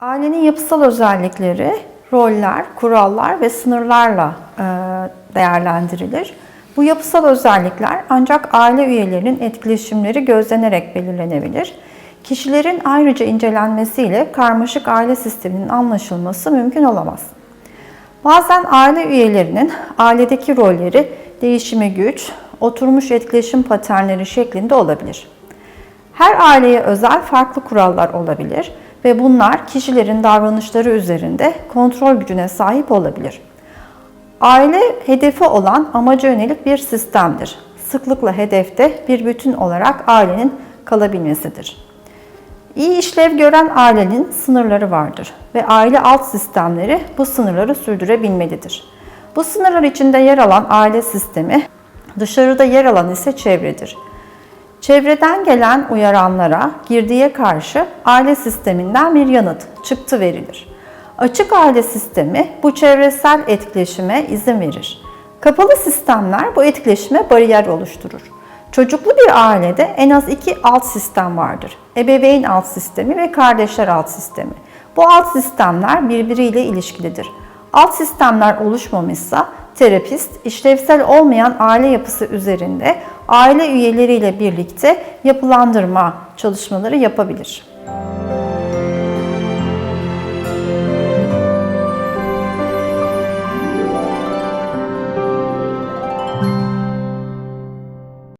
Ailenin yapısal özellikleri, roller, kurallar ve sınırlarla e, değerlendirilir. Bu yapısal özellikler ancak aile üyelerinin etkileşimleri gözlenerek belirlenebilir. Kişilerin ayrıca incelenmesiyle karmaşık aile sisteminin anlaşılması mümkün olamaz. Bazen aile üyelerinin ailedeki rolleri değişime güç, oturmuş etkileşim paternleri şeklinde olabilir. Her aileye özel farklı kurallar olabilir ve bunlar kişilerin davranışları üzerinde kontrol gücüne sahip olabilir. Aile hedefi olan amaca yönelik bir sistemdir. Sıklıkla hedefte bir bütün olarak ailenin kalabilmesidir. İyi işlev gören ailenin sınırları vardır ve aile alt sistemleri bu sınırları sürdürebilmelidir. Bu sınırlar içinde yer alan aile sistemi, dışarıda yer alan ise çevredir. Çevreden gelen uyaranlara, girdiye karşı aile sisteminden bir yanıt, çıktı verilir. Açık aile sistemi bu çevresel etkileşime izin verir. Kapalı sistemler bu etkileşime bariyer oluşturur. Çocuklu bir ailede en az iki alt sistem vardır. Ebeveyn alt sistemi ve kardeşler alt sistemi. Bu alt sistemler birbiriyle ilişkilidir. Alt sistemler oluşmamışsa terapist işlevsel olmayan aile yapısı üzerinde aile üyeleriyle birlikte yapılandırma çalışmaları yapabilir. Müzik